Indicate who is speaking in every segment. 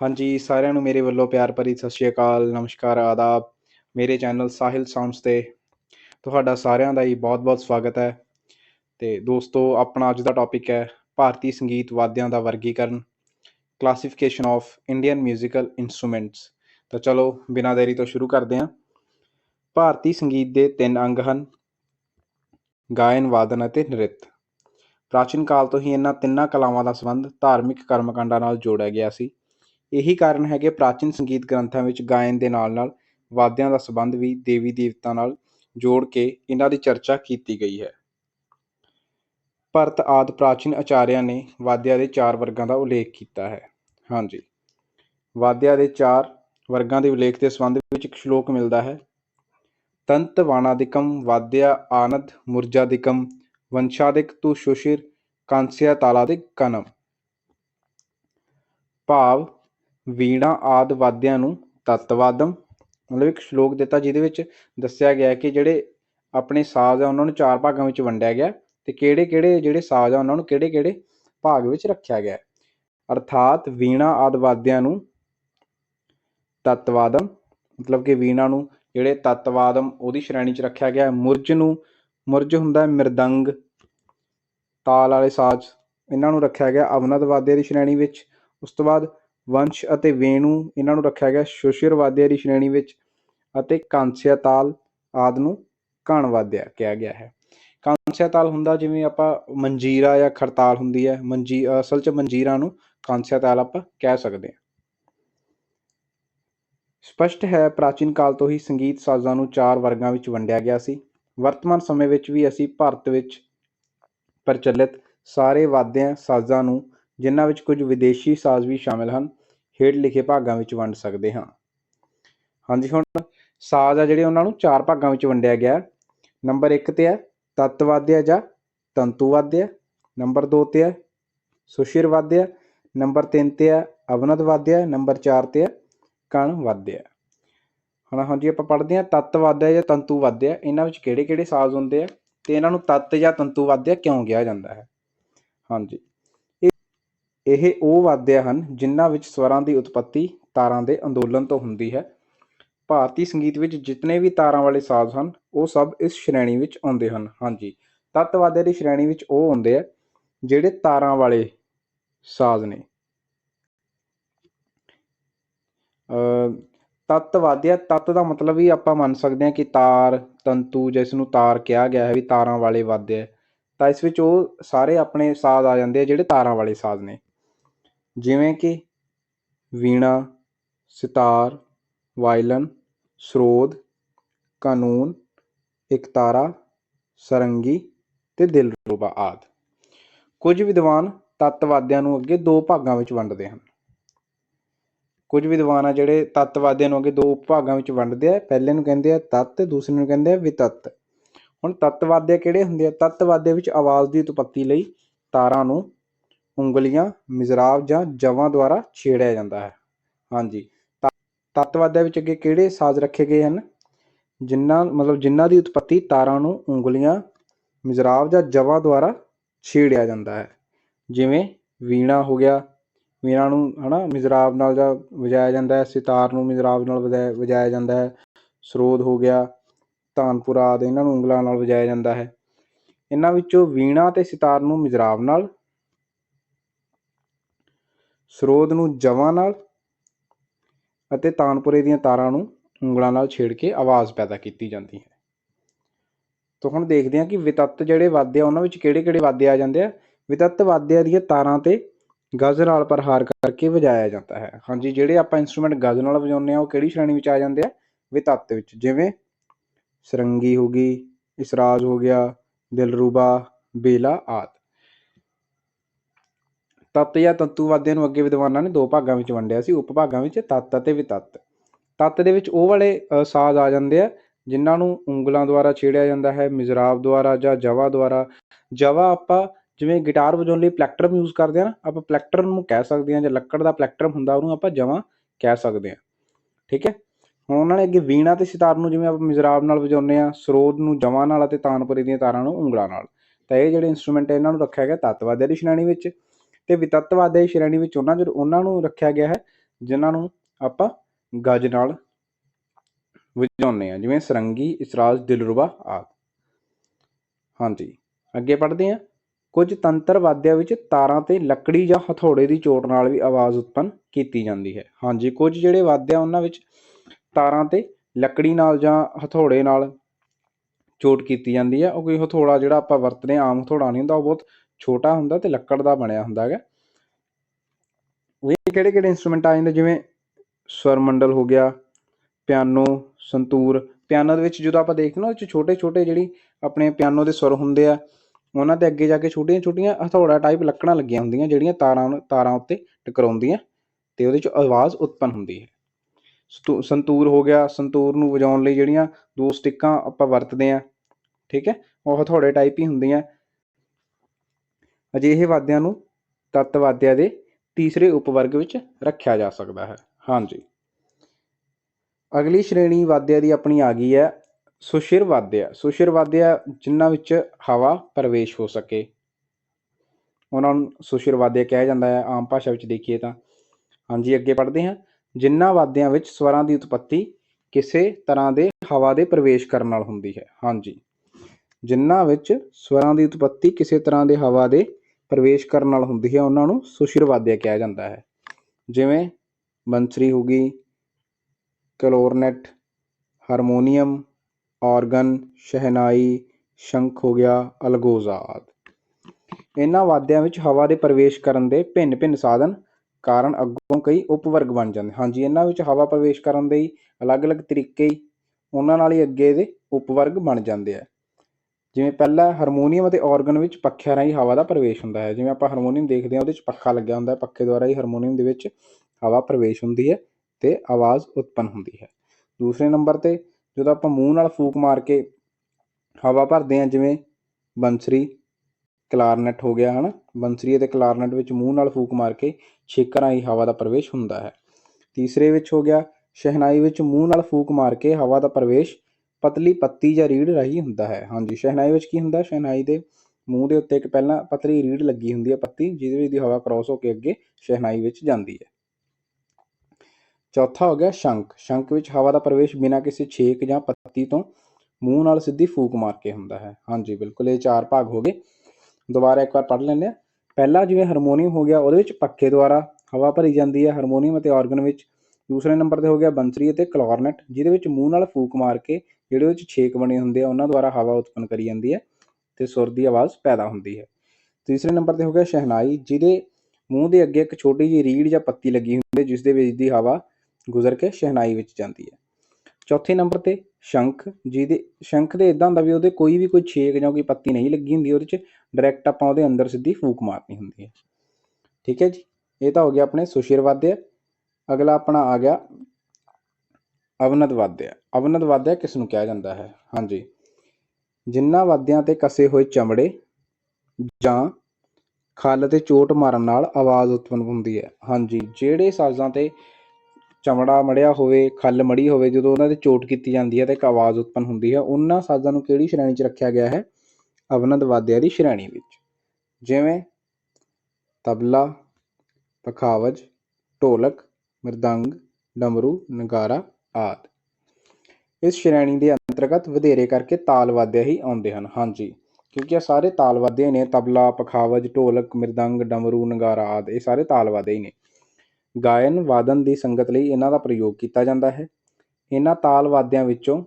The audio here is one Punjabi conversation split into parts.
Speaker 1: ਹਾਂਜੀ, ਸਾਰਿਆਂ ਨੂੰ ਮੇਰੇ ਵੱਲੋਂ ਪਿਆਰ ਭਰੀ ਸਤਿ ਸ਼੍ਰੀ ਅਕਾਲ, ਨਮਸਕਾਰ, ਆਦਾਬ। ਮੇਰੇ ਚੈਨਲ ਸਾਹਿਲ ਸਾਊਂਡਸ ਤੇ ਤੁਹਾਡਾ ਸਾਰਿਆਂ ਦਾ ਹੀ ਬਹੁਤ-ਬਹੁਤ ਸਵਾਗਤ ਹੈ। ਤੇ ਦੋਸਤੋ, ਆਪਣਾ ਅੱਜ ਦਾ ਟੌਪਿਕ ਹੈ ਭਾਰਤੀ ਸੰਗੀਤ ਵਾਦਿਆਂ ਦਾ ਵਰਗੀਕਰਨ classification of Indian musical instruments ਤਾਂ ਚਲੋ, ਬਿਨਾਂ ਦੇਰੀ ਤੋਂ ਸ਼ੁਰੂ ਕਰਦੇ ਹਾਂ। ਭਾਰਤੀ ਸੰਗੀਤ ਦੇ ਤਿੰਨ ਅੰਗ ਹਨ, ਗਾਇਨ, ਵਾਦਨ ਅਤੇ ਨ੍ਰਿਤ। ਪ੍ਰਾਚੀਨ ਕਾਲ ਤੋਂ ਹੀ ਇਹਨਾਂ ਤਿੰਨਾਂ ਕਲਾਵਾਂ ਦਾ ਸੰਬੰਧ ਧਾਰਮਿਕ ਕਰਮਕਾਂਡਾਂ ਨਾਲ ਜੋੜਿਆ ਗਿਆ ਸੀ। ਇਹੀ ਕਾਰਨ ਹੈ ਕਿ ਪ੍ਰਾਚੀਨ ਸੰਗੀਤ ਗ੍ਰੰਥਾਂ ਵਿੱਚ ਗਾਇਨ ਦੇ ਨਾਲ-ਨਾਲ ਵਾਦਿਆਂ ਦਾ ਸੰਬੰਧ ਵੀ ਦੇਵੀ ਦੇਵਤਾ ਨਾਲ ਜੋੜ ਕੇ ਇਹਨਾਂ ਦੀ ਚਰਚਾ ਕੀਤੀ ਗਈ ਹੈ। ਭਰਤ ਆਦਿ ਪ੍ਰਾਚੀਨ ਆਚਾਰਿਆਂ ਨੇ ਵਾਦਿਆਂ ਦੇ ਚਾਰ ਵਰਗਾਂ ਦਾ ਉਲੇਖ ਕੀਤਾ ਹੈ। ਹਾਂਜੀ। ਵਾਦਿਆਂ ਦੇ ਚਾਰ ਵਰਗਾਂ ਦੇ ਉਲੇਖ ਦੇ ਸੰਬੰਧ ਵਿੱਚ ਇੱਕ ਸ਼ਲੋਕ ਮਿਲਦਾ ਹੈ। ਤੰਤ ਵਾਣਾਦਿਕਮ ਵਾਦਿਆ ਆਨੰਦ ਮੁਰਜਾਦਿਕਮ ਵੰਸ਼ਾਦਿਕ ਤੂ ਸ਼ੁਸ਼ਿਰ ਕਾਂਸਿਆ ਤਾਲਾਦਿਕ ਕਨਮ। ਭਾਵ ਵੀਣਾ ਆਦ ਵਾਦਿਆਂ ਨੂੰ ਤਤਵਾਦਮ, ਮਤਲਬ ਇੱਕ ਸ਼ਲੋਕ ਦਿੱਤਾ ਜਿਹਦੇ ਵਿੱਚ ਦੱਸਿਆ ਗਿਆ ਕਿ ਜਿਹੜੇ ਆਪਣੇ ਸਾਜ਼ ਆ ਉਹਨਾਂ ਨੂੰ ਚਾਰ ਭਾਗਾਂ ਵਿੱਚ ਵੰਡਿਆ ਗਿਆ ਤੇ ਕਿਹੜੇ ਕਿਹੜੇ ਜਿਹੜੇ ਸਾਜ਼ ਆ ਉਹਨਾਂ ਨੂੰ ਕਿਹੜੇ ਕਿਹੜੇ ਭਾਗ ਵਿੱਚ ਰੱਖਿਆ ਗਿਆ ਅਰਥਾਤ ਵੀਣਾ ਆਦ ਵਾਦਿਆਂ ਨੂੰ ਤਤਵਾਦਮ, ਮਤਲਬ ਕਿ ਵੀਣਾ ਨੂੰ ਜਿਹੜੇ ਤਤਵਾਦਮ ਉਹਦੀ ਸ਼੍ਰੇਣੀ 'ਚ ਰੱਖਿਆ ਗਿਆ ਮੁਰਜ ਨੂੰ, ਮੁਰਜ ਹੁੰਦਾ ਮਿਰਦੰਗ, ਤਾਲ ਵਾਲੇ ਸਾਜ਼, ਇਹਨਾਂ ਨੂੰ ਰੱਖਿਆ ਗਿਆ ਅਵਨਤ ਵਾਦਿਆਂ ਦੀ ਸ਼੍ਰੇਣੀ ਵਿੱਚ। ਉਸ ਤੋਂ ਬਾਅਦ ਵੰਸ਼ ਅਤੇ ਵੇਣੂ ਇਹਨਾਂ ਨੂੰ ਰੱਖਿਆ ਗਿਆ। ਸ਼ੁਸ਼ਿਰ ਵਾਦਿਆਂ ਦੀ ਸ਼੍ਰੇਣੀ ਵਿੱਚ ਅਤੇ ਕਾਂਸਿਆ ਤਾਲ ਆਦ ਨੂੰ ਘਣ ਵਾਦਿਆ ਕਿਹਾ ਗਿਆ ਹੈ। ਕਾਂਸਿਆ ਤਾਲ ਹੁੰਦਾ ਜਿਵੇਂ ਆਪਾਂ ਮੰਜੀਰਾ ਜਾਂ ਖੜਤਾਲ ਹੁੰਦੀ ਹੈ। ਮੰਜੀ, ਅਸਲ 'ਚ ਮੰਜੀਰਾ ਨੂੰ ਕਾਂਸਿਆ ਤਾਲ ਆਪਾਂ ਕਹਿ ਸਕਦੇ ਹਾਂ। ਸਪਸ਼ਟ ਹੈ, ਪ੍ਰਾਚੀਨ ਕਾਲ ਤੋਂ ਹੀ ਸੰਗੀਤ ਸਾਜ਼ਾਂ ਨੂੰ ਚਾਰ ਵਰਗਾਂ ਵਿੱਚ ਵੰਡਿਆ ਗਿਆ ਸੀ। ਵਰਤਮਾਨ ਸਮੇਂ ਵਿੱਚ ਵੀ ਅਸੀਂ ਭਾਰਤ ਵਿੱਚ ਪ੍ਰਚਲਿਤ ਸਾਰੇ ਵਾਦਿਆਂ ਸਾਜ਼ਾਂ ਨੂੰ ਜਿਨ੍ਹਾਂ ਵਿੱਚ ਕੁਝ ਵਿਦੇਸ਼ੀ ਸਾਜ਼ ਵੀ ਸ਼ਾਮਿਲ ਹਨ, ਹੇਠ ਲਿਖੇ ਭਾਗਾਂ ਵਿੱਚ ਵੰਡ ਸਕਦੇ ਹਾਂ। ਹਾਂਜੀ, ਹੁਣ ਸਾਜ਼ ਆ ਜਿਹੜੇ ਉਹਨਾਂ ਨੂੰ, ਚਾਰ ਭਾਗਾਂ ਵਿੱਚ ਵੰਡਿਆ ਗਿਆ। ਨੰਬਰ 1 ਤੇ ਹੈ ਤਤਵਾਦਿਆ ਜਾਂ ਤੰਤੂ ਵਾਦਿਆ ਨੰਬਰ 2 ਤੇ ਹੈ, ਸੁਸ਼ਿਰ ਵਾਦਿਆ ਨੰਬਰ 3 ਤੇ ਹੈ, ਅਵਨਤ ਵਾਦਿਆ ਨੰਬਰ 4 ਤੇ ਹੈ, ਕਣ ਵਾਦਿਆ ਹੁਣ ਹਾਂਜੀ, ਆਪਾਂ ਪੜ੍ਹਦੇ ਹਾਂ, ਤਤ ਜਾਂ ਤੰਤੂ ਵਾਦਿਆ ਇਹਨਾਂ ਵਿੱਚ ਕਿਹੜੇ ਕਿਹੜੇ ਸਾਜ਼ ਹੁੰਦੇ ਆ? ਤੇ ਇਹਨਾਂ ਨੂੰ ਤਤ ਜਾਂ ਤੰਤੂ ਵਾਦਿਆ ਕਿਉਂ ਕਿਹਾ ਜਾਂਦਾ ਹੈ? ਹਾਂਜੀ। ਇਹ ਉਹ ਵਾਦਿਆ ਹਨ ਜਿਨ੍ਹਾਂ ਵਿੱਚ ਸਵਰਾਂ ਦੀ ਉਤਪਤੀ ਤਾਰਾਂ ਦੇ ਅੰਦੋਲਨ ਤੋਂ ਹੁੰਦੀ ਹੈ। ਭਾਰਤੀ ਸੰਗੀਤ ਵਿੱਚ ਜਿਤਨੇ ਵੀ ਤਾਰਾਂ ਵਾਲੇ ਸਾਜ਼ ਹਨ, ਉਹ ਸਭ ਇਸ ਸ਼੍ਰੇਣੀ ਵਿੱਚ ਆਉਂਦੇ ਹਨ। ਹਾਂਜੀ, ਤਤ ਵਾਦਿਆ ਦੀ ਸ਼੍ਰੇਣੀ ਵਿੱਚ ਉਹ ਆਉਂਦੇ ਆ ਜਿਹੜੇ ਤਾਰਾਂ ਵਾਲੇ ਸਾਜ਼ ਨੇ। ਤੱਤਵਾਦਿਆ ਤੱਤ ਦਾ ਮਤਲਬ ਵੀ ਆਪਾਂ ਮੰਨ ਸਕਦੇ ਹਾਂ ਕਿ ਤਾਰ, ਤੰਤੂ ਜਿਸ ਨੂੰ ਤਾਰ ਕਿਹਾ ਗਿਆ ਹੈ ਵੀ ਤਾਰਾਂ ਵਾਲੇ ਵਾਦਿਆ ਤਾਂ ਇਸ ਵਿੱਚ ਉਹ ਸਾਰੇ ਆਪਣੇ ਸਾਜ਼ ਆ ਜਾਂਦੇ ਆ ਜਿਹੜੇ ਤਾਰਾਂ ਵਾਲੇ ਸਾਜ਼ ਨੇ। ਜਿਵੇਂ ਕਿ ਵੀਣਾ, ਸਿਤਾਰ, ਵਾਇਲਨ, ਸਰੋਦ, ਕਾਨੂੰਨ, ਇਕਤਾਰਾ, ਸਰੰਗੀ ਤੇ ਦਿਲਰੂਬਾ ਆਦਿ। ਕੁਝ ਵਿਦਵਾਨ ਤੱਤਵਾਦਿਆਂ ਨੂੰ ਅੱਗੇ ਦੋ ਭਾਗਾਂ ਵਿੱਚ ਵੰਡਦੇ ਹਨ। ਕੁਝ ਵਿਦਵਾਨ ਆ ਜਿਹੜੇ ਤੱਤਵਾਦਿਆਂ ਨੂੰ ਅੱਗੇ ਦੋ ਭਾਗਾਂ ਵਿੱਚ ਵੰਡਦੇ ਆ। ਪਹਿਲੇ ਨੂੰ ਕਹਿੰਦੇ ਆ ਤੱਤ, ਦੂਸਰੇ ਨੂੰ ਕਹਿੰਦੇ ਆ ਵਿਤੱਤ। ਹੁਣ ਤੱਤਵਾਦਿਆ ਕਿਹੜੇ ਹੁੰਦੇ ਆ? ਤੱਤਵਾਦਿਆ ਵਿੱਚ ਆਵਾਜ਼ ਦੀ ਉਤਪਤੀ ਲਈ ਤਾਰਾਂ ਨੂੰ ਉਂਗਲੀਆਂ ਮਿਜ਼ਰਾਬ ਜਾਂ ਜਵਾਂ ਦੁਆਰਾ ਛੇੜਿਆ ਜਾਂਦਾ ਹੈ। ਹਾਂਜੀ। ਤੱਤਵਾਦਿਆ ਵਿੱਚ ਅੱਗੇ ਕਿਹੜੇ ਸਾਜ਼ ਰੱਖੇ ਗਏ ਹਨ? ਜਿਨ੍ਹਾਂ ਮਤਲਬ ਜਿਨ੍ਹਾਂ ਦੀ ਉਤਪਤੀ ਤਾਰਾਂ ਨੂੰ ਉਂਗਲੀਆਂ ਮਿਜ਼ਰਾਬ ਜਾਂ ਜਵਾਂ ਦੁਆਰਾ ਛੇੜਿਆ ਜਾਂਦਾ ਹੈ। ਜਿਵੇਂ ਵੀਣਾ ਹੋ ਗਿਆ। ਵੀਣਾ ਨੂੰ, ਹਨਾ ਮਿਜ਼ਰਾਬ ਨਾਲ ਜਾਂ ਵਜਾਇਆ ਜਾਂਦਾ ਹੈ। ਸਿਤਾਰ ਨੂੰ ਮਿਜ਼ਰਾਬ ਨਾਲ ਵਜਾਇਆ ਜਾਂਦਾ ਹੈ। ਸਰੋਦ ਹੋ ਗਿਆ। ਤਾਨਪੁਰ ਆਦਿ, ਇਹਨਾਂ ਨੂੰ ਉਂਗਲਾਂ ਨਾਲ ਵਜਾਇਆ ਜਾਂਦਾ ਹੈ। ਇਹਨਾਂ ਵਿੱਚੋਂ ਵੀਣਾ ਤੇ ਸਿਤਾਰ ਨੂੰ ਮਿਜ਼ਰਾਬ ਨਾਲ ਸਰੋਦ ਨੂੰ ਜਵਾਂ ਨਾਲ ਅਤੇ ਤਾਨਪੁਰੇ ਦੀਆਂ ਤਾਰਾਂ ਨੂੰ ਉਂਗਲਾਂ ਨਾਲ ਛੇੜ ਕੇ ਆਵਾਜ਼ ਪੈਦਾ ਕੀਤੀ ਜਾਂਦੀ ਹੈ। ਤਾਂ ਹੁਣ ਦੇਖਦੇ ਹਾਂ ਕਿ ਵਿਤੱਤ ਜਿਹੜੇ ਵਾਦਿ ਆ, ਉਹਨਾਂ ਵਿੱਚ ਕਿਹੜੇ-ਕਿਹੜੇ ਵਾਦਿ ਆ ਜਾਂਦੇ ਆ। ਵਿਤੱਤ ਵਾਦਿਆਂ ਦੀਆਂ ਤਾਰਾਂ ਤੇ ਗਜ਼ ਨਾਲ ਪ੍ਰਹਾਰ ਕਰਕੇ ਵਜਾਇਆ ਜਾਂਦਾ ਹੈ। ਹਾਂਜੀ, ਜਿਹੜੇ ਆਪਾਂ ਇਨਸਟਰੂਮੈਂਟ ਗਜ਼ ਨਾਲ ਵਜਾਉਂਦੇ ਆ ਉਹ ਕਿਹੜੀ ਸ਼੍ਰੇਣੀ ਵਿੱਚ ਆ ਜਾਂਦੇ ਆ? ਵਿਤੱਤ ਵਿੱਚ, ਜਿਵੇਂ ਸਰੰਗੀ ਹੋ ਗਈ, ਇਸਰਾਜ ਹੋ ਗਿਆ, ਦਿਲਰੂਬਾ, ਬੇਲਾ ਆਦਿ। ਤੱਤ ਜਾਂ ਤੰਤੂ ਵਾਦਿਆਂ ਨੂੰ ਅੱਗੇ ਵਿਦਵਾਨਾਂ ਨੇ ਦੋ ਭਾਗਾਂ ਵਿੱਚ ਵੰਡਿਆ ਸੀ ਉਪਭਾਗਾਂ ਵਿੱਚ ਤੱਤ ਅਤੇ ਵਿਤੱਤ। ਤੱਤ ਦੇ ਵਿੱਚ ਉਹ ਵਾਲੇ ਸਾਜ਼ ਆ ਜਾਂਦੇ ਆ, ਜਿਨ੍ਹਾਂ ਨੂੰ ਉਂਗਲਾਂ ਦੁਆਰਾ ਛੇੜਿਆ ਜਾਂਦਾ ਹੈ, ਮਿਜ਼ਰਾਬ ਦੁਆਰਾ ਜਾਂ ਜਵਾ ਦੁਆਰਾ। ਜਵਾ ਆਪਾਂ ਜਿਵੇਂ ਗਿਟਾਰ ਵਜਾਉਣ ਲਈ ਪਲੈਕਟਰਮ ਯੂਜ਼ ਕਰਦੇ ਆ ਨਾ, ਆਪਾਂ ਪਲੈਕਟਰ ਨੂੰ ਕਹਿ ਸਕਦੇ ਹਾਂ ਜਾਂ ਲੱਕੜ ਦਾ ਪਲੈਕਟਰਮ ਹੁੰਦਾ, ਉਹਨੂੰ ਆਪਾਂ ਜਵਾ ਕਹਿ ਸਕਦੇ ਹਾਂ ਠੀਕ ਹੈ? ਹੁਣ ਉਹਨਾਂ ਨੇ ਅੱਗੇ ਵੀਣਾ ਤੇ ਸਿਤਾਰ ਨੂੰ ਜਿਵੇਂ ਆਪਾਂ ਮਿਜ਼ਰਾਬ ਨਾਲ ਵਜਾਉਂਦੇ ਆ ਸਰੋਦ ਨੂੰ ਜਵਾਂ ਨਾਲ ਅਤੇ ਤਾਨਪੁਰੀ ਦੀਆਂ ਤਾਰਾਂ ਨੂੰ ਉਂਗਲਾਂ ਨਾਲ। ਤਾਂ ਇਹ ਜਿਹੜੇ ਇਨਸਟਰੂਮੈਂਟ ਇਹਨਾਂ ਨੂੰ ਰੱਖਿਆ ਗਿਆ ਤੱਤਵਾਦਿਆ ਦੀ ਸ਼੍ਰੇਣੀ ਵਿੱਚ। ਤੇ ਵਿਤੱਤਵਾਦਿਆ ਦੀ ਸ਼੍ਰੇਣੀ ਵਿੱਚ ਉਹਨਾਂ ਉਹਨਾਂ ਨੂੰ ਰੱਖਿਆ ਗਿਆ ਹੈ, ਜਿਨ੍ਹਾਂ ਨੂੰ ਆਪਾਂ ਗੱਜ ਨਾਲ ਵਜਾਉਂਦੇ ਆ ਜਿਵੇਂ ਸਰੰਗੀ, ਇਸਰਾਜ, ਦਿਲਰੁਬਾ ਆਦਿ। ਹਾਂਜੀ, ਅੱਗੇ ਪੜ੍ਹਦੇ ਆ ਕੁਝ ਤੰਤਰ ਵਾਦਿਆਂ ਵਿੱਚ ਤਾਰਾਂ ਤੇ ਲੱਕੜੀ ਜਾਂ ਹਥੌੜੇ ਦੀ ਚੋਟ ਨਾਲ ਵੀ ਆਵਾਜ਼ ਉਤਪੰਨ ਕੀਤੀ ਜਾਂਦੀ ਹੈ। ਹਾਂਜੀ, ਕੁਝ ਜਿਹੜੇ ਵਾਦਿਆ ਉਹਨਾਂ ਵਿੱਚ ਤਾਰਾਂ ਤੇ ਲੱਕੜੀ ਨਾਲ ਜਾਂ ਹਥੌੜੇ ਨਾਲ ਚੋਟ ਕੀਤੀ ਜਾਂਦੀ ਹੈ। ਉਹ ਕੋਈ ਹਥੌੜਾ ਜਿਹੜਾ ਆਪਾਂ ਵਰਤਦੇ ਹਾਂ, ਆਮ ਹਥੌੜਾ ਨਹੀਂ ਹੁੰਦਾ, ਉਹ ਬਹੁਤ ਛੋਟਾ ਹੁੰਦਾ ਤੇ ਲੱਕੜ ਦਾ ਬਣਿਆ ਹੁੰਦਾ ਹੈਗਾ। ਉਹ ਕਿਹੜੇ ਕਿਹੜੇ ਇਨਸਟਰੂਮੈਂਟ ਆ ਜਾਂਦੇ? ਜਿਵੇਂ ਸਵਰ ਮੰਡਲ ਹੋ ਗਿਆ, ਪਿਆਨੋ, ਸੰਤੂਰ। ਪਿਆਨੋ ਦੇ ਵਿੱਚ ਜਦੋਂ ਆਪਾਂ ਦੇਖਦੇ ਨਾ ਉਹ 'ਚ ਛੋਟੇ ਛੋਟੇ ਜਿਹੜੀ ਆਪਣੇ ਪਿਆਨੋ ਦੇ ਸੁਰ ਹੁੰਦੇ ਆ, ਉਹਨਾਂ ਦੇ ਅੱਗੇ ਜਾ ਕੇ ਛੋਟੀਆਂ ਛੋਟੀਆਂ ਹਥੌੜਾ ਟਾਈਪ ਲੱਕੜਾਂ ਲੱਗੀਆਂ ਹੁੰਦੀਆਂ, ਜਿਹੜੀਆਂ ਤਾਰਾਂ ਨੂੰ, ਤਾਰਾਂ ਉੱਤੇ ਟਕਰਾਉਂਦੀਆਂ ਤੇ ਉਹਦੇ 'ਚ ਆਵਾਜ਼ ਉਤਪੰਨ ਹੁੰਦੀ ਹੈ। ਸਤੂ- ਸੰਤੂਰ ਹੋ ਗਿਆ, ਸੰਤੂਰ ਨੂੰ ਵਜਾਉਣ ਲਈ ਜਿਹੜੀਆਂ ਦੋ ਸਟਿੱਕਾਂ ਆਪਾਂ ਵਰਤਦੇ ਆ ਠੀਕ ਹੈ, ਉਹ ਹਥੌੜੇ ਟਾਈਪ ਹੀ ਹੁੰਦੀਆਂ। ਅਜਿਹੇ ਵਾਦਿਆਂ ਨੂੰ ਤੱਤ ਵਾਦਿਆਂ ਦੇ ਤੀਸਰੇ ਉਪਵਰਗ ਵਿੱਚ ਰੱਖਿਆ ਜਾ ਸਕਦਾ ਹੈ। ਹਾਂਜੀ। ਅਗਲੀ ਸ਼੍ਰੇਣੀ ਵਾਦਿਆਂ ਦੀ ਆਪਣੀ ਆ ਗਈ ਹੈ, ਸੁਸ਼ਿਰ ਵਾਦਿਆ ਸੁਸ਼ਿਰ ਵਾਦਿਆ ਜਿਨ੍ਹਾਂ ਵਿੱਚ ਹਵਾ ਪ੍ਰਵੇਸ਼ ਹੋ ਸਕੇ। ਉਹਨਾਂ ਨੂੰ ਸੁਸ਼ਿਰ ਵਾਦਿਆ ਕਿਹਾ ਜਾਂਦਾ ਹੈ। ਆਮ ਭਾਸ਼ਾ ਵਿੱਚ ਦੇਖੀਏ ਤਾਂ। ਹਾਂਜੀ, ਅੱਗੇ ਪੜ੍ਹਦੇ ਹਾਂ। ਜਿਨ੍ਹਾਂ ਵਾਦਿਆਂ ਵਿੱਚ ਸਵਰਾਂ ਦੀ ਉਤਪਤੀ ਕਿਸੇ ਤਰ੍ਹਾਂ ਦੇ ਹਵਾ ਦੇ ਪ੍ਰਵੇਸ਼ ਕਰਨ ਨਾਲ ਹੁੰਦੀ ਹੈ। ਹਾਂਜੀ। ਜਿਨ੍ਹਾਂ ਵਿੱਚ ਸਵਰਾਂ ਦੀ ਉਤਪਤੀ ਕਿਸੇ ਤਰ੍ਹਾਂ ਦੇ ਹਵਾ ਦੇ ਪ੍ਰਵੇਸ਼ ਕਰਨ ਨਾਲ ਹੁੰਦੀ ਹੈ, ਉਹਨਾਂ ਨੂੰ ਸੁਸ਼ਿਰ ਵਾਦਿਆ ਕਿਹਾ ਜਾਂਦਾ ਹੈ। ਜਿਵੇਂ ਬੰਸਰੀ ਹੋ ਗਈ, ਕਲੋਰਨੈਟ, ਹਾਰਮੋਨੀਅਮ ਆਰਗਨ ਸ਼ਹਿਨਾਈ, ਸ਼ੰਖ ਹੋ ਗਿਆ, ਅਲਗੋਜ਼ਾ ਆਦਿ। ਇਹਨਾਂ ਵਾਦਿਆਂ ਵਿੱਚ ਹਵਾ ਦੇ ਪ੍ਰਵੇਸ਼ ਕਰਨ ਦੇ ਭਿੰਨ-ਭਿੰਨ ਸਾਧਨ ਕਾਰਨ ਅੱਗੋਂ ਕਈ ਉਪਵਰਗ ਬਣ ਜਾਂਦੇ। ਹਾਂਜੀ, ਇਹਨਾਂ ਵਿੱਚ ਹਵਾ ਪ੍ਰਵੇਸ਼ ਕਰਨ ਦੇ ਅਲੱਗ-ਅਲੱਗ ਤਰੀਕੇ ਉਹਨਾਂ ਨਾਲ ਹੀ ਅੱਗੇ ਦੇ ਉਪਵਰਗ ਬਣ ਜਾਂਦੇ ਆ। ਜਿਵੇਂ ਪਹਿਲਾ ਹਾਰਮੋਨੀਅਮ ਅਤੇ ਆਰਗਨ ਵਿੱਚ ਪੱਖਿਆਂ ਰਾਹੀਂ ਹਵਾ ਦਾ ਪ੍ਰਵੇਸ਼ ਹੁੰਦਾ ਹੈ, ਜਿਵੇਂ ਆਪਾਂ ਹਾਰਮੋਨੀਅਮ ਦੇਖਦੇ ਹਾਂ, ਉਹਦੇ ਵਿੱਚ ਪੱਖਾ ਲੱਗਿਆ ਹੁੰਦਾ ਹੈ, ਪੱਖੇ ਦੁਆਰਾ ਹੀ ਹਾਰਮੋਨੀਅਮ ਦੇ ਵਿੱਚ ਹਵਾ ਪ੍ਰਵੇਸ਼ ਹੁੰਦੀ ਹੈ ਤੇ ਆਵਾਜ਼ ਉਤਪੰਨ ਹੁੰਦੀ ਹੈ। ਦੂਸਰੇ ਨੰਬਰ ਤੇ ਜਦੋਂ ਆਪਾਂ ਮੂੰਹ ਨਾਲ ਫੂਕ ਮਾਰ ਕੇ ਹਵਾ ਭਰਦੇ ਹਾਂ, ਜਿਵੇਂ ਬੰਸਰੀ ਕਲਾਰਨੈਟ ਹੋ ਗਿਆ, ਹਨਾ? ਬੰਸਰੀ ਅਤੇ ਕਲਾਰਨੈਟ ਵਿੱਚ ਮੂੰਹ ਨਾਲ ਫੂਕ ਮਾਰ ਕੇ ਛੇਕਾਂ ਰਾਹੀਂ ਹਵਾ ਦਾ ਪ੍ਰਵੇਸ਼ ਹੁੰਦਾ ਹੈ। ਤੀਸਰੇ ਵਿੱਚ ਹੋ ਗਿਆ, ਸ਼ਹਿਨਾਈ ਵਿੱਚ ਮੂੰਹ ਨਾਲ ਫੂਕ ਮਾਰ ਕੇ ਹਵਾ ਦਾ ਪ੍ਰਵੇਸ਼ ਪਤਲੀ ਪੱਤੀ ਜਾਂ ਰੀੜ ਰਾਹੀਂ ਹੁੰਦਾ ਹੈ। ਹਾਂਜੀ, ਸ਼ਹਿਨਾਈ ਵਿੱਚ ਕੀ ਹੁੰਦਾ? ਸ਼ਹਿਨਾਈ ਦੇ ਮੂੰਹ ਦੇ ਉੱਤੇ ਇੱਕ ਪਹਿਲਾਂ ਪਤਲੀ ਰੀੜ ਲੱਗੀ ਹੁੰਦੀ ਹੈ ਪੱਤੀ, ਜਿਹਦੇ ਵਿੱਚ ਦੀ ਹਵਾ ਕ੍ਰਾਸ ਹੋ ਕੇ ਅੱਗੇ ਸ਼ਹਿਨਾਈ ਵਿੱਚ ਜਾਂਦੀ ਹੈ। ਚੌਥਾ ਹੋ ਗਿਆ ਸ਼ੰਕ ਸ਼ੰਕ ਵਿੱਚ ਹਵਾ ਦਾ ਪ੍ਰਵੇਸ਼ ਬਿਨਾਂ ਕਿਸੇ ਛੇਕ ਜਾਂ ਪੱਤੀ ਤੋਂ ਮੂੰਹ ਨਾਲ ਸਿੱਧੀ ਫੂਕ ਮਾਰ ਕੇ ਹੁੰਦਾ ਹੈ। ਹਾਂਜੀ, ਬਿਲਕੁਲ, ਇਹ ਚਾਰ ਭਾਗ ਹੋ ਗਏ। ਦੁਬਾਰਾ ਇੱਕ ਵਾਰ ਪੜ੍ਹ ਲੈਂਦੇ ਆ ਪਹਿਲਾ ਜਿਵੇਂ ਹਾਰਮੋਨੀਅਮ ਹੋ ਗਿਆ, ਉਹਦੇ ਵਿੱਚ ਪੱਖੇ ਦੁਆਰਾ ਹਵਾ ਭਰੀ ਜਾਂਦੀ ਹੈ ਹਾਰਮੋਨੀਅਮ ਅਤੇ ਆਰਗਨ ਵਿੱਚ। ਦੂਸਰੇ ਨੰਬਰ ਤੇ ਹੋ ਗਿਆ ਬੰਸਰੀ ਅਤੇ ਕਲਾਰਨੈਟ ਜਿਹਦੇ ਵਿੱਚ ਮੂੰਹ ਨਾਲ ਫੂਕ ਮਾਰ ਕੇ ਜਿਹੜੇ ਉਹਦੇ ਵਿੱਚ ਛੇਕ ਬਣੇ ਹੁੰਦੇ ਆ, ਉਹਨਾਂ ਦੁਆਰਾ ਹਵਾ ਉਤਪੰਨ ਕਰੀ ਜਾਂਦੀ ਹੈ ਤੇ ਸੁਰ ਦੀ ਆਵਾਜ਼ ਪੈਦਾ ਹੁੰਦੀ ਹੈ। ਤੀਸਰੇ ਨੰਬਰ ਤੇ ਹੋ ਗਿਆ ਸ਼ਹਿਨਾਈ, ਜਿਹਦੇ ਮੂੰਹ ਦੇ ਅੱਗੇ ਇੱਕ ਛੋਟੀ ਜਿਹੀ ਰੀੜ ਜਾਂ ਪੱਤੀ ਲੱਗੀ ਹੁੰਦੀ ਹੈ ਜਿਸ ਦੇ ਵਿੱਚ ਦੀ ਹਵਾ ਗੁਜ਼ਰ ਕੇ ਸ਼ਹਿਨਾਈ ਵਿੱਚ ਜਾਂਦੀ ਹੈ। ਚੌਥੇ ਨੰਬਰ ਤੇ ਸ਼ੰਖ, ਜਿਹਦੇ, ਸ਼ੰਖ ਦੇ ਇਦਾਂ ਹੁੰਦਾ ਵੀ ਉਹਦੇ ਕੋਈ ਵੀ ਕੋਈ ਛੇਕ ਜਾਂ ਕੋਈ ਪੱਤੀ ਨਹੀਂ ਲੱਗੀ ਹੁੰਦੀ, ਉਹਦੇ 'ਚ ਡਾਇਰੈਕਟ ਆਪਾਂ ਉਹਦੇ ਅੰਦਰ ਸਿੱਧੀ ਫੂਕ ਮਾਰਨੀ ਹੁੰਦੀ ਹੈ। ਠੀਕ ਹੈ ਜੀ, ਇਹ ਤਾਂ ਹੋ ਗਿਆ ਆਪਣੇ ਸੁਸ਼ੀਰ ਵਾਦਿਆ ਅਗਲਾ ਆਪਣਾ ਆ ਗਿਆ ਅਵਨਦ ਵਾਧਿਆ। ਅਵਨਦ ਵਾਧਿਆ ਕਿਸ ਨੂੰ ਕਿਹਾ ਜਾਂਦਾ ਹੈ? ਹਾਂਜੀ। ਜਿਨ੍ਹਾਂ ਵਾਧਿਆਂ ਤੇ ਕਸੇ ਹੋਏ ਚਮੜੇ ਜਾਂ ਖੱਲ ਤੇ ਚੋਟ ਮਾਰਨ ਨਾਲ ਆਵਾਜ਼ ਉਤਪੰਨ ਹੁੰਦੀ ਹੈ। ਹਾਂਜੀ। ਜਿਹੜੇ ਸਾਜ਼ਾਂ ਤੇ ਚਮੜਾ ਮੜਿਆ ਹੋਵੇ, ਖੱਲ ਮੜੀ ਹੋਵੇ, ਜਦੋਂ ਉਹਨਾਂ ਤੇ ਚੋਟ ਕੀਤੀ ਜਾਂਦੀ ਹੈ ਤਾਂ ਇੱਕ ਆਵਾਜ਼ ਉਤਪੰਨ ਹੁੰਦੀ ਹੈ, ਉਹਨਾਂ ਸਾਜ਼ਾਂ ਨੂੰ ਕਿਹੜੀ ਸ਼੍ਰੇਣੀ 'ਚ ਰੱਖਿਆ ਗਿਆ ਹੈ? ਅਵਨਦ ਵਾਦਿਆਂ ਦੀ ਸ਼੍ਰੇਣੀ ਵਿੱਚ। ਜਿਵੇਂ ਤਬਲਾ, ਪਖਾਵਜ, ਢੋਲਕ, ਮ੍ਰਿਦੰਗ, ਡਮਰੂ, ਨਗਾਰਾ ਆਦਿ। ਇਸ ਸ਼੍ਰੇਣੀ ਦੇ ਅੰਤਰਗਤ ਵਧੇਰੇ ਕਰਕੇ ਤਾਲ ਵਾਦਿਆ ਹੀ ਆਉਂਦੇ ਹਨ। ਹਾਂਜੀ, ਕਿਉਂਕਿ ਇਹ ਸਾਰੇ ਤਾਲ ਵਾਦਿਆ ਨੇ, ਤਬਲਾ, ਪਖਾਵਜ, ਢੋਲਕ, ਮ੍ਰਿਦੰਗ, ਡਮਰੂ, ਨਗਾਰਾ ਆਦਿ, ਇਹ ਸਾਰੇ ਤਾਲ ਵਾਦਿਆ ਹੀ ਨੇ। ਗਾਇਨ, ਵਾਦਨ ਦੀ ਸੰਗਤ ਲਈ ਇਹਨਾਂ ਦਾ ਪ੍ਰਯੋਗ ਕੀਤਾ ਜਾਂਦਾ ਹੈ। ਇਹਨਾਂ ਤਾਲ ਵਾਦਿਆਂ ਵਿੱਚੋਂ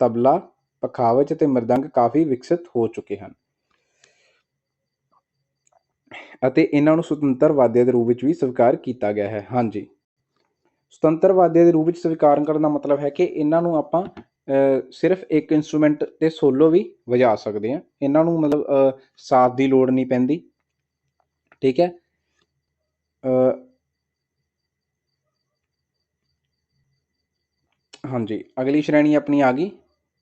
Speaker 1: ਤਬਲਾ, ਪਖਾਵਜ ਅਤੇ ਮ੍ਰਿਦੰਗ ਕਾਫੀ ਵਿਕਸਿਤ ਹੋ ਚੁੱਕੇ ਹਨ। ਅਤੇ ਇਹਨਾਂ ਨੂੰ ਸੁਤੰਤਰ ਵਾਦਿਆ ਦੇ ਰੂਪ ਵਿੱਚ ਵੀ ਸਵੀਕਾਰ ਕੀਤਾ ਗਿਆ ਹੈ। ਹਾਂਜੀ ਸੁਤੰਤਰ ਵਾਦਿਆ ਦੇ ਰੂਪ ਵਿੱਚ ਸਵੀਕਾਰ ਕਰਨ ਦਾ ਮਤਲਬ ਹੈ ਕਿ ਇਹਨਾਂ ਨੂੰ ਆਪਾਂ ਸਿਰਫ ਇੱਕ ਇਨਸਟਰੂਮੈਂਟ ਤੇ ਸੋਲੋ ਵੀ ਵਜਾ ਸਕਦੇ ਹਾਂ। ਇਹਨਾਂ ਨੂੰ ਮਤਲਬ ਸਾਥ ਦੀ ਲੋੜ ਨਹੀਂ ਪੈਂਦੀ। ਠੀਕ ਹੈ? ਹਾਂਜੀ, ਅਗਲੀ ਸ਼੍ਰੇਣੀ ਆਪਣੀ ਆ ਗਈ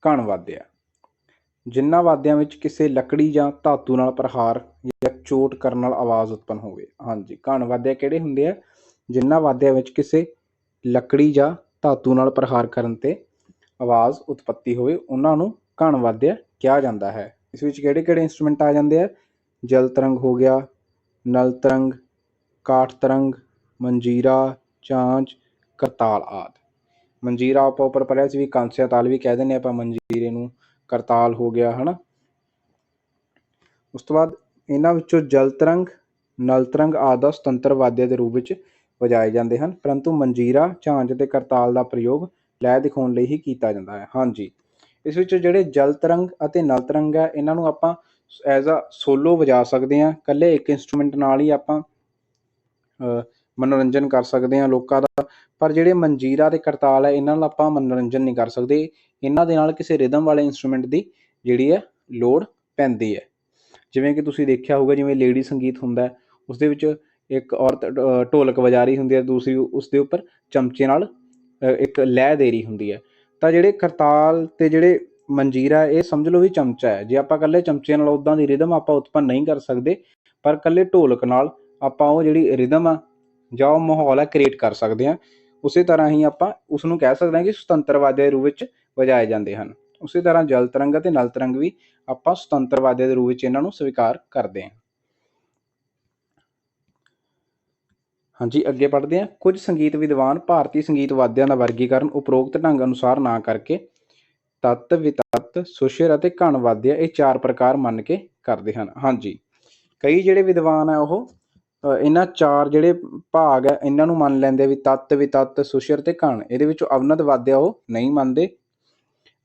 Speaker 1: ਕਣ ਵਾਦਿਆ ਜਿਨ੍ਹਾਂ ਵਾਦਿਆਂ ਵਿੱਚ ਕਿਸੇ ਲੱਕੜੀ ਜਾਂ ਧਾਤੂ ਨਾਲ ਪ੍ਰਹਾਰ ਜਾਂ ਚੋਟ ਕਰਨ ਨਾਲ ਆਵਾਜ਼ ਉਤਪੰਨ ਹੋਵੇ। ਹਾਂਜੀ ਕਣ ਵਾਦਿਆ ਕਿਹੜੇ ਹੁੰਦੇ ਆ? ਜਿਨ੍ਹਾਂ ਵਾਦਿਆਂ ਵਿੱਚ ਕਿਸੇ ਲੱਕੜੀ ਜਾਂ ਧਾਤੂ ਨਾਲ ਪ੍ਰਹਾਰ ਕਰਨ ਤੇ ਆਵਾਜ਼ ਉਤਪਤੀ ਹੋਵੇ, ਉਹਨਾਂ ਨੂੰ ਘਣ ਵਾਦਿਆ ਕਿਹਾ ਜਾਂਦਾ ਹੈ। ਇਸ ਵਿੱਚ ਕਿਹੜੇ ਕਿਹੜੇ ਇੰਸਟਰੂਮੈਂਟ ਆ ਜਾਂਦੇ ਆ? ਜਲ ਤਰੰਗ ਹੋ ਗਿਆ, ਨਲ ਤਰੰਗ, ਕਾਠ ਤਰੰਗ, ਮੰਜੀਰਾ, ਚਾਂਚ, ਕਰਤਾਲ ਆਦਿ। ਮੰਜੀਰਾ ਆਪਾਂ ਉੱਪਰ ਪੜ੍ਹਿਆ ਸੀ ਵੀ ਕਾਂਸਿਆ ਤਾਲ ਵੀ ਕਹਿ ਦਿੰਦੇ ਆਪਾਂ, ਮੰਜੀਰੇ ਨੂੰ ਕਰਤਾਲ ਹੋ ਗਿਆ, ਹਨਾ? ਉਸ ਤੋਂ ਬਾਅਦ ਇਹਨਾਂ ਵਿੱਚੋਂ ਜਲ ਤਰੰਗ, ਨਲ ਤਰੰਗ ਆਦਿ ਦਾ ਸੁਤੰਤਰ ਵਾਦਿਆ ਦੇ ਰੂਪ ਵਿੱਚ ਵਜਾਏ ਜਾਂਦੇ ਹਨ, ਪਰੰਤੂ ਮੰਜੀਰਾ, ਝਾਂਜ ਤੇ ਕਰਤਾਲ ਦਾ ਪ੍ਰਯੋਗ ਲੈ ਦਿਖਾਉਣ ਲਈ ਹੀ ਕੀਤਾ ਜਾਂਦਾ ਹੈ। ਹਾਂਜੀ, ਇਸ ਵਿੱਚ ਜਿਹੜੇ ਜਲ ਤਰੰਗ ਅਤੇ ਨਲ ਤਰੰਗ ਹੈ, ਇਹਨਾਂ ਨੂੰ ਆਪਾਂ ਐਜ਼ ਅ ਸੋਲੋ ਵਜਾ ਸਕਦੇ ਹਾਂ। ਇਕੱਲੇ ਇੱਕ ਇਨਸਟਰੂਮੈਂਟ ਨਾਲ ਹੀ ਆਪਾਂ ਮਨੋਰੰਜਨ ਕਰ ਸਕਦੇ ਹਾਂ ਲੋਕਾਂ ਦਾ। ਪਰ ਜਿਹੜੇ ਮੰਜੀਰਾ ਤੇ ਕਰਤਾਲ ਹੈ, ਇਹਨਾਂ ਨਾਲ ਆਪਾਂ ਮਨੋਰੰਜਨ ਨਹੀਂ ਕਰ ਸਕਦੇ। ਇਹਨਾਂ ਦੇ ਨਾਲ ਕਿਸੇ ਰਿਦਮ ਵਾਲੇ ਇਨਸਟਰੂਮੈਂਟ ਦੀ ਜਿਹੜੀ ਹੈ, ਲੋੜ ਪੈਂਦੀ ਹੈ। ਜਿਵੇਂ ਕਿ ਤੁਸੀਂ ਦੇਖਿਆ ਹੋਊਗਾ, ਜਿਵੇਂ ਲੇਡੀ ਸੰਗੀਤ ਹੁੰਦਾ ਹੈ, ਉਸ ਦੇ ਵਿੱਚ ਇੱਕ ਔਰਤ ਢੋਲਕ ਵਜਾ ਰਹੀ ਹੁੰਦੀ ਹੈ, ਦੂਸਰੀ ਉਸ ਦੇ ਉੱਪਰ ਚਮਚੇ ਨਾਲ ਇੱਕ ਲੈਅ ਦੇ ਰਹੀ ਹੁੰਦੀ ਹੈ। ਤਾਂ ਜਿਹੜੇ ਕਰਤਾਲ ਤੇ ਜਿਹੜੇ ਮੰਜੀਰਾ, ਇਹ ਸਮਝ ਲਓ ਵੀ ਚਮਚਾ ਹੈ। ਜੇ ਆਪਾਂ ਇਕੱਲੇ ਚਮਚੇ ਨਾਲ ਉਦਾਂ ਦੀ ਰਿਦਮ ਆਪਾਂ ਉਤਪੰਨ ਨਹੀਂ ਕਰ ਸਕਦੇ, ਪਰ ਇਕੱਲੇ ਢੋਲਕ ਨਾਲ ਆਪਾਂ ਉਹ ਜਿਹੜੀ ਰਿਦਮ ਆ, ਜਾਂ ਉਹ ਮਾਹੌਲ ਆ ਕ੍ਰੀਏਟ ਕਰ ਸਕਦੇ ਹਾਂ। ਉਸੇ ਤਰ੍ਹਾਂ ਹੀ ਆਪਾਂ ਉਸ ਨੂੰ ਕਹਿ ਸਕਦੇ ਹਾਂ ਕਿ ਸੁਤੰਤਰਵਾਦਿਆ ਦੇ ਰੂਪ ਵਿੱਚ ਵਜਾਏ ਜਾਂਦੇ ਹਨ। ਉਸੇ ਤਰ੍ਹਾਂ ਜਲ ਤਰੰਗ ਅਤੇ ਨਲ ਤਰੰਗ ਵੀ ਆਪਾਂ ਸੁਤੰਤਰਵਾਦਿਆਂ ਦੇ ਰੂਪ ਵਿੱਚ ਇਹਨਾਂ ਨੂੰ ਸਵੀਕਾਰ ਕਰਦੇ ਹਾਂ। ਹਾਂਜੀ, ਅੱਗੇ ਪੜ੍ਹਦੇ ਹਾਂ। ਕੁਝ ਸੰਗੀਤ ਵਿਦਵਾਨ ਭਾਰਤੀ ਸੰਗੀਤ ਵਾਦਿਆਂ ਦਾ ਵਰਗੀਕਰਨ ਉਪਰੋਕਤ ਢੰਗ ਅਨੁਸਾਰ ਨਾ ਕਰਕੇ ਤੱਤ, ਵਿਤੱਤ, ਸੁਸ਼ਰ ਅਤੇ ਘਣ ਵਾਦਿਆ ਇਹ ਚਾਰ ਪ੍ਰਕਾਰ ਮੰਨ ਕੇ ਕਰਦੇ ਹਨ। ਹਾਂਜੀ, ਕਈ ਜਿਹੜੇ ਵਿਦਵਾਨ ਆ ਉਹ ਇਹਨਾਂ ਚਾਰ ਜਿਹੜੇ ਭਾਗ ਹੈ ਇਹਨਾਂ ਨੂੰ ਮੰਨ ਲੈਂਦੇ ਵੀ ਤੱਤ, ਵਿਤੱਤ, ਸੁਸ਼ਰ ਤੇ ਘਣ। ਇਹਦੇ ਵਿੱਚੋਂ ਅਵਨਤ ਵਾਦਿਆ ਉਹ ਨਹੀਂ ਮੰਨਦੇ।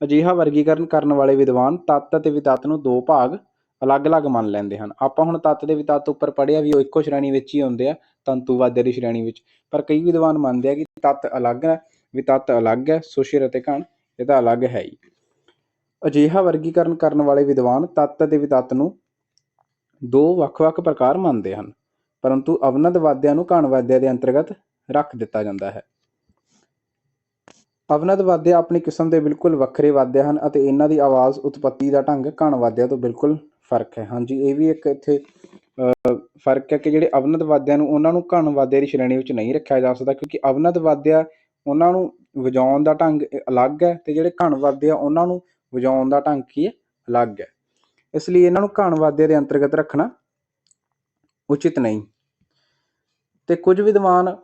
Speaker 1: ਅਜਿਹਾ ਵਰਗੀਕਰਨ ਕਰਨ ਵਾਲੇ ਵਿਦਵਾਨ ਤੱਤ ਅਤੇ ਵਿਤੱਤ ਨੂੰ ਦੋ ਭਾਗ ਅਲੱਗ-ਅਲੱਗ ਮੰਨ ਲੈਂਦੇ ਹਨ। ਆਪਾਂ ਹੁਣ ਤੱਤ ਦੇ ਵਿਤੱਤ ਉੱਪਰ ਪੜ੍ਹਿਆ ਵੀ ਉਹ ਇੱਕੋ ਸ਼੍ਰੇਣੀ ਵਿੱਚ ਹੀ ਆਉਂਦੇ ਆ, ਤੰਤੂ ਵਾਦਿਆ ਦੀ ਸ਼੍ਰੇਣੀ ਵਿੱਚ। ਪਰ ਕਈ ਵਿਦਵਾਨ ਮੰਨਦੇ ਆ ਕਿ ਤੱਤ ਅਲੱਗ ਹੈ ਵਿਤੱਤ ਅਲੱਗ ਹੈ, ਸੁਸ਼ਰ ਅਤੇ ਘਣ, ਇਹ ਤਾਂ ਅਲੱਗ ਹੈ ਹੀ। ਅਜਿਹਾ ਵਰਗੀਕਰਨ ਕਰਨ ਵਾਲੇ ਵਿਦਵਾਨ ਤੱਤ ਅਤੇ ਵਿਤੱਤ ਨੂੰ ਦੋ ਵੱਖ-ਵੱਖ ਪ੍ਰਕਾਰ ਮੰਨਦੇ ਹਨ, ਪਰੰਤੂ ਅਵਨਤ ਵਾਦਿਆਂ ਨੂੰ ਘਣ ਵਾਦਿਆ ਦੇ ਅੰਤਰਗਤ ਰੱਖ ਦਿੱਤਾ ਜਾਂਦਾ ਹੈ। ਅਵਨਤ ਵਾਦਿਆ ਆਪਣੀ ਕਿਸਮ ਦੇ ਬਿਲਕੁਲ ਵੱਖਰੇ ਵਾਦਿਆ ਹਨ ਅਤੇ ਇਹਨਾਂ ਦੀ ਆਵਾਜ਼ ਉਤਪਤੀ ਦਾ ਢੰਗ ਘਣ ਵਾਦਿਆ ਤੋਂ ਬਿਲਕੁਲ ਫ਼ਰਕ ਹੈ। ਹਾਂਜੀ, ਇਹ ਵੀ ਇੱਕ ਇੱਥੇ ਫ਼ਰਕ ਹੈ ਕਿ ਜਿਹੜੇ ਅਵਨਤ ਵਾਦਿਆਂ ਨੂੰ ਉਹਨਾਂ ਨੂੰ ਘਣ ਵਾਦਿਆ ਦੀ ਸ਼੍ਰੇਣੀ ਵਿੱਚ ਨਹੀਂ ਰੱਖਿਆ ਜਾ ਸਕਦਾ ਕਿਉਂਕਿ ਅਵਨਤ ਵਾਦਿਆ ਉਹਨਾਂ ਨੂੰ ਵਜਾਉਣ ਦਾ ਢੰਗ ਅਲੱਗ ਹੈ ਤੇ ਜਿਹੜੇ ਘਣ ਆ ਉਹਨਾਂ ਨੂੰ ਵਜਾਉਣ ਦਾ ਢੰਗ ਕੀ ਹੈ? ਅਲੱਗ ਹੈ। ਇਸ ਲਈ ਇਹਨਾਂ ਨੂੰ ਘਣ ਵਾਦਿਆ ਦੇ ਅੰਤਰਗਤ ਰੱਖਣਾ ਉਚਿਤ ਨਹੀਂ। ਤੇ ਕੁਝ ਵਿਦਵਾਨ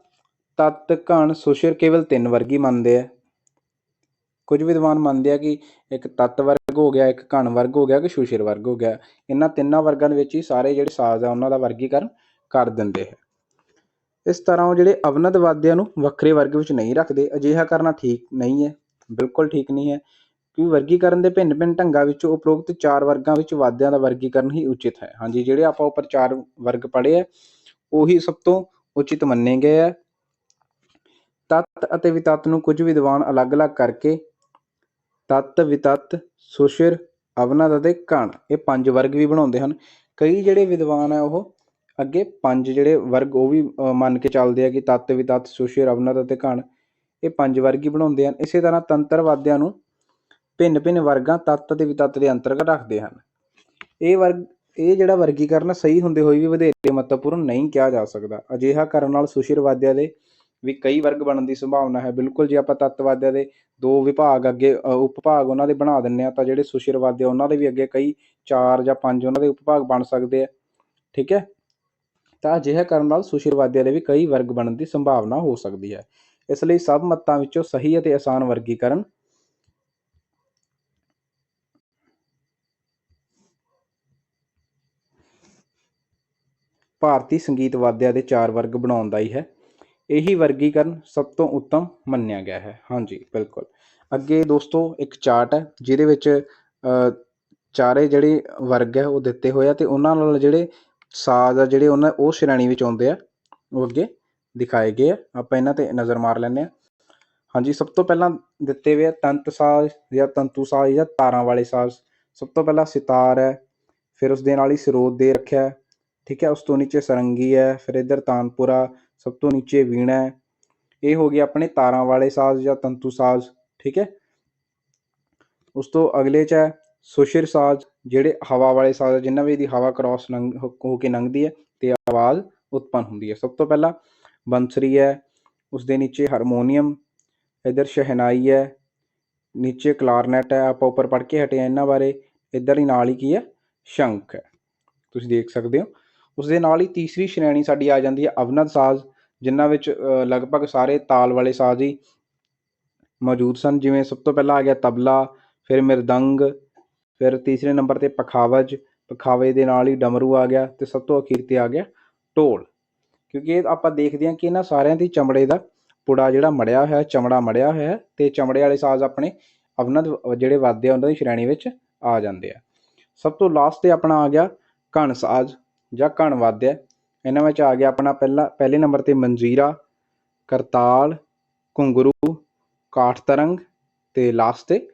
Speaker 1: ਤਤ ਘਣ ਸੁਸ਼ਰ ਕੇਵਲ ਤਿੰਨ ਵਰਗੀ ਮੰਨਦੇ ਆ। ਕੁਝ ਵਿਦਵਾਨ ਮੰਨਦੇ ਆ ਕਿ ਇੱਕ ਤੱਤ ਵਰਗ ਹੋ ਗਿਆ, ਇੱਕ ਘਣ ਵਰਗ ਹੋ ਗਿਆ ਕਿ ਸੁਸ਼ਰ ਵਰਗ ਹੋ ਗਿਆ। ਇਹਨਾਂ ਤਿੰਨਾਂ ਵਰਗਾਂ ਦੇ ਵਿੱਚ ਹੀ ਸਾਰੇ ਜਿਹੜੇ ਸਾਜ਼ ਆ, ਉਹਨਾਂ ਦਾ ਵਰਗੀਕਰਨ ਕਰ ਦਿੰਦੇ ਹੈ ਇਸ ਤਰ੍ਹਾਂ ਉਹ ਜਿਹੜੇ ਅਵਨਤ ਵਾਦਿਆਂ ਨੂੰ ਵੱਖਰੇ ਵਰਗ ਵਿੱਚ ਨਹੀਂ ਰੱਖਦੇ, ਅਜਿਹਾ ਕਰਨਾ ਠੀਕ ਨਹੀਂ ਹੈ, ਬਿਲਕੁਲ ਠੀਕ ਨਹੀਂ ਹੈ ਕਿ ਵਰਗੀਕਰਨ ਦੇ ਭਿੰਨ-ਭਿੰਨ ਢੰਗਾਂ ਵਿੱਚੋਂ ਉਪਰੋਕਤ ਚਾਰ ਵਰਗਾਂ ਵਿੱਚ ਵਾਧਿਆਂ ਦਾ ਵਰਗੀਕਰਨ ਹੀ ਉਚਿਤ ਹੈ। ਹਾਂਜੀ, ਜਿਹੜੇ ਆਪਾਂ ਉੱਪਰ ਚਾਰ ਵਰਗ ਪੜ੍ਹੇ ਆ, ਉਹੀ ਸਭ ਤੋਂ ਉਚਿਤ ਮੰਨੇ ਗਏ ਆ। ਤਤ ਅਤੇ ਵਿਤਤ ਨੂੰ ਕੁਝ ਵਿਦਵਾਨ ਅਲੱਗ-ਅਲੱਗ ਕਰਕੇ ਤੱਤ ਵਿਤੱਤ, ਸੁਸ਼ਰ, ਅਵਨਤ ਅਤੇ ਘਣ ਇਹ ਪੰਜ ਵਰਗ ਵੀ ਬਣਾਉਂਦੇ ਹਨ। ਕਈ ਜਿਹੜੇ ਵਿਦਵਾਨ ਆ ਉਹ ਅੱਗੇ ਪੰਜ ਜਿਹੜੇ ਵਰਗ ਉਹ ਵੀ ਮੰਨ ਕੇ ਚੱਲਦੇ ਆ ਕਿ ਤੱਤ ਵਿਤੱਤ, ਸੁਸ਼ਰ, ਅਵਨਤ ਅਤੇ ਘਣ ਇਹ ਪੰਜ ਵਰਗ ਹੀ ਬਣਾਉਂਦੇ ਹਨ। ਇਸੇ ਤਰ੍ਹਾਂ ਤੰਤਰਵਾਦਿਆਂ ਨੂੰ ਭਿੰਨ-ਭਿੰਨ ਵਰਗਾਂ ਤੱਤ ਅਤੇ ਵਿਤੱਤ ਦੇ ਅੰਤਰਗਤ ਰੱਖਦੇ ਹਨ। ਇਹ ਵਰਗ, ਇਹ ਜਿਹੜਾ ਵਰਗੀਕਰਨ ਸਹੀ ਹੁੰਦੇ ਹੋਏ ਵੀ ਵਧੇਰੇ ਮਹੱਤਵਪੂਰਨ ਨਹੀਂ ਕਿਹਾ ਜਾ ਸਕਦਾ। ਅਜਿਹਾ ਕਰਨ ਨਾਲ ਸੁਸ਼ਿਰਵਾਦਿਆਂ ਦੇ ਵੀ ਕਈ ਵਰਗ ਬਣਨ ਦੀ ਸੰਭਾਵਨਾ ਹੈ। ਬਿਲਕੁਲ ਜੇ ਆਪਾਂ ਤੱਤਵਾਦਿਆਂ ਦੇ ਦੋ ਵਿਭਾਗ ਅੱਗੇ ਉਪਭਾਗ ਉਹਨਾਂ ਦੇ ਬਣਾ ਦਿੰਨੇ ਆ ਤਾਂ ਜਿਹੜੇ ਸੁਸ਼ਿਰਵਾਦੀ ਉਹਨਾਂ ਦੇ ਵੀ ਅੱਗੇ ਕਈ ਚਾਰ ਜਾਂ ਪੰਜ ਉਹਨਾਂ ਦੇ ਉਪਭਾਗ ਬਣ ਸਕਦੇ ਆ। ਠੀਕ ਹੈ? ਤਾਂ ਅਜਿਹਾ ਕਰਨ ਨਾਲ ਸੁਸ਼ਿਰਵਾਦੀਆਂ ਦੇ ਵੀ ਕਈ ਵਰਗ ਬਣਨ ਦੀ ਸੰਭਾਵਨਾ ਹੋ ਸਕਦੀ ਹੈ। ਇਸ ਲਈ ਸਭ ਮਤਾਂ ਵਿੱਚੋਂ ਸਹੀ ਅਤੇ ਆਸਾਨ ਵਰਗੀਕਰਨ। ਭਾਰਤੀ ਸੰਗੀਤਵਾਦਿਆਂ ਦੇ ਚਾਰ ਵਰਗ ਬਣਾਉਣ ਦਾ ਹੀ ਹੈ। ਇਹੀ ਵਰਗੀਕਰਨ ਸਭ ਤੋਂ ਉੱਤਮ ਮੰਨਿਆ ਗਿਆ ਹੈ। ਹਾਂਜੀ ਬਿਲਕੁਲ। ਅੱਗੇ ਦੋਸਤੋ ਇੱਕ ਚਾਰਟ ਹੈ ਜਿਹਦੇ ਵਿੱਚ ਅ, ਚਾਰੇ ਜਿਹੜੇ ਵਰਗ ਹੈ ਉਹ ਦਿੱਤੇ ਹੋਏ ਆ ਤੇ ਉਹਨਾਂ ਨਾਲ ਜਿਹੜੇ ਸਾਜ਼ ਆ ਜਿਹੜੇ ਉਹਨਾਂ ਉਹ ਸ਼੍ਰੇਣੀ ਵਿੱਚ ਆਉਂਦੇ ਆ ਉਹ ਅੱਗੇ ਦਿਖਾਏ ਗਏ ਆ। ਆਪਾਂ ਇਹਨਾਂ ਤੇ ਨਜ਼ਰ ਮਾਰ ਲੈਂਦੇ ਆ। ਹਾਂਜੀ ਸਭ ਤੋਂ ਪਹਿਲਾਂ ਦਿੱਤੇ ਹੋਏ ਆ ਤੰਤ ਸਾਜ਼ ਜਾਂ ਤੰਤੂ ਸਾਜ਼ ਜਾਂ ਤਾਰਾਂ ਵਾਲੇ ਸਾਜ਼। ਸਭ ਤੋਂ ਪਹਿਲਾਂ ਸਿਤਾਰ ਹੈ ਫਿਰ ਉਸ ਦੇ ਨਾਲ ਹੀ ਸਰੋਤ ਦੇ ਰੱਖਿਆ ਠੀਕ ਹੈ ਉਸ ਤੋਂ ਨੀਚੇ ਸਰੰਗੀ ਹੈ ਫਿਰ ਇੱਧਰ ਤਾਨਪੁਰਾ ਸਭ ਤੋਂ ਨੀਚੇ ਵੀਣਾ ਹੈ। ਇਹ ਹੋ ਗਏ ਆਪਣੇ ਤਾਰਾਂ ਵਾਲੇ ਸਾਜ਼ ਜਾਂ ਤੰਤੂ ਸਾਜ਼ ਠੀਕ ਹੈ? ਉਸ ਤੋਂ ਅਗਲੇ ਚ ਹੈ ਸੁਸ਼ਿਰ ਸਾਜ਼ ਜਿਹੜੇ ਹਵਾ ਵਾਲੇ ਸਾਜ਼ ਆ, ਜਿਨ੍ਹਾਂ ਵਿੱਚ ਦੀ ਹਵਾ ਕ੍ਰਾਸ ਲੰਘ ਹੋ ਹੋ ਕੇ ਲੰਘਦੀ ਹੈ ਤੇ ਆਵਾਜ਼ ਉਤਪੰਨ ਹੁੰਦੀ ਹੈ। ਸਭ ਤੋਂ ਪਹਿਲਾਂ ਬੰਸਰੀ ਹੈ ਉਸ ਦੇ ਨੀਚੇ ਹਾਰਮੋਨੀਅਮ ਇੱਧਰ ਸ਼ਹਿਨਾਈ ਹੈ ਨੀਚੇ ਕਲਾਰਨੈਟ ਹੈ ਆਪਾਂ ਉੱਪਰ ਪੜ੍ਹ ਕੇ ਹਟੇ ਹਾਂ ਇਹਨਾਂ ਬਾਰੇ। ਇੱਧਰ ਹੀ ਨਾਲ ਹੀ ਕੀ ਹੈ? ਸ਼ੰਖ ਹੈ। ਤੁਸੀਂ ਦੇਖ ਸਕਦੇ ਹੋ। ਉਸ ਦੇ ਨਾਲ ਹੀ ਤੀਸਰੀ ਸ਼੍ਰੇਣੀ ਸਾਡੀ ਆ ਜਾਂਦੀ ਹੈ ਅਵਨਤ ਸਾਜ਼ ਜਿਨ੍ਹਾਂ ਵਿੱਚ ਲਗਭਗ ਸਾਰੇ ਤਾਲ ਵਾਲੇ ਸਾਜ਼ ਹੀ ਮੌਜੂਦ ਸਨ, ਜਿਵੇਂ ਸਭ ਤੋਂ ਪਹਿਲਾਂ ਆ ਗਿਆ ਤਬਲਾ, ਫਿਰ ਮਿਰਦੰਗ, ਫਿਰ ਤੀਸਰੇ ਨੰਬਰ ਤੇ ਪਖਾਵਜ, ਪਖਾਵੇ ਦੇ ਨਾਲ ਹੀ ਡਮਰੂ ਆ ਗਿਆ ਤੇ ਸਭ ਤੋਂ ਅਖੀਰ ਤੇ ਆ ਗਿਆ ਢੋਲ। ਕਿਉਂਕਿ ਇਹ ਆਪਾਂ ਦੇਖਦੇ ਹਾਂ ਕਿ ਇਹਨਾਂ ਸਾਰਿਆਂ ਦੀ ਚਮੜੇ ਦਾ ਪੁੜਾ ਜਿਹੜਾ ਮੜਿਆ ਹੋਇਆ, ਚਮੜਾ ਮੜਿਆ ਹੋਇਆ ਤੇ ਚਮੜੇ ਵਾਲੇ ਸਾਜ਼ ਆਪਣੇ ਅਵਨਦ ਜਿਹੜੇ ਵਾਦੇ ਆ, ਉਹਨਾਂ ਦੀ ਸ਼੍ਰੇਣੀ ਵਿੱਚ ਆ ਜਾਂਦੇ ਆ। ਸਭ ਤੋਂ ਲਾਸਟ ਤੇ ਆਪਣਾ ਆ ਗਿਆ ਘਣ ਸਾਜ਼, ਜਾਂ ਘਣ ਵਾਦਿਆ ਇਹਨਾਂ ਵਿੱਚ ਆ ਗਿਆ ਆਪਣਾ ਪਹਿਲਾ, ਪਹਿਲੇ ਨੰਬਰ ਤੇ ਮੰਜੀਰਾ, ਕਰਤਾਲ, ਘੁੰਗਰੂ, ਕਾਠ ਤਰੰਗ ਤੇ ਲਾਸਟ ਤੇ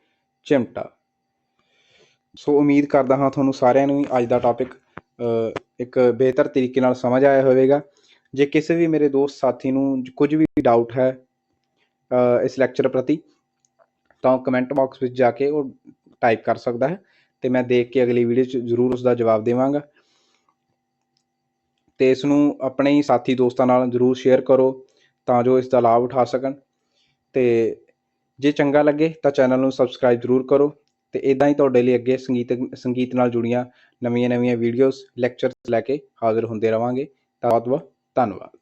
Speaker 1: ਚਿਮਟਾ। ਸੋ ਉਮੀਦ ਕਰਦਾ ਹਾਂ ਤੁਹਾਨੂੰ ਸਾਰਿਆਂ ਨੂੰ ਅੱਜ ਦਾ ਟੌਪਿਕ ਇੱਕ ਬਿਹਤਰ ਤਰੀਕੇ ਨਾਲ ਸਮਝ ਆਇਆ ਹੋਵੇਗਾ। ਜੇ ਕਿਸੇ ਵੀ ਮੇਰੇ ਦੋਸਤ ਸਾਥੀ ਨੂੰ ਕੁਝ ਵੀ ਡਾਊਟ ਹੈ ਇਸ ਲੈਕਚਰ ਪ੍ਰਤੀ, ਤਾਂ ਉਹ ਕਮੈਂਟ ਬਾਕਸ ਵਿੱਚ ਜਾ ਕੇ ਉਹ ਟਾਈਪ ਕਰ ਸਕਦਾ ਹੈ ਤੇ ਮੈਂ ਦੇਖ ਕੇ ਅਗਲੀ ਵੀਡੀਓ 'ਚ ਜ਼ਰੂਰ ਉਸ ਦਾ ਜਵਾਬ ਦੇਵਾਂਗਾ। ਅਤੇ ਇਸ ਨੂੰ ਆਪਣੇ ਹੀ ਸਾਥੀ ਦੋਸਤਾਂ ਨਾਲ ਜ਼ਰੂਰ ਸ਼ੇਅਰ ਕਰੋ ਤਾਂ ਜੋ ਇਸ ਦਾ ਲਾਭ ਉਠਾ ਸਕਣ। ਅਤੇ ਜੇ ਚੰਗਾ ਲੱਗੇ ਤਾਂ ਚੈਨਲ ਨੂੰ ਸਬਸਕ੍ਰਾਈਬ ਜ਼ਰੂਰ ਕਰੋ ਅਤੇ ਇਦਾਂ ਹੀ ਤੁਹਾਡੇ ਲਈ ਅੱਗੇ ਸੰਗੀਤ ਸੰਗੀਤ ਨਾਲ ਜੁੜੀਆਂ ਨਵੀਆਂ-ਨਵੀਆਂ ਵੀਡੀਓਜ਼ ਲੈਕਚਰਸ ਲੈ ਕੇ ਹਾਜ਼ਰ ਹੁੰਦੇ ਰਵਾਂਗੇ। ਤਾਂ ਬਹੁਤ ਬਹੁਤ ਧੰਨਵਾਦ।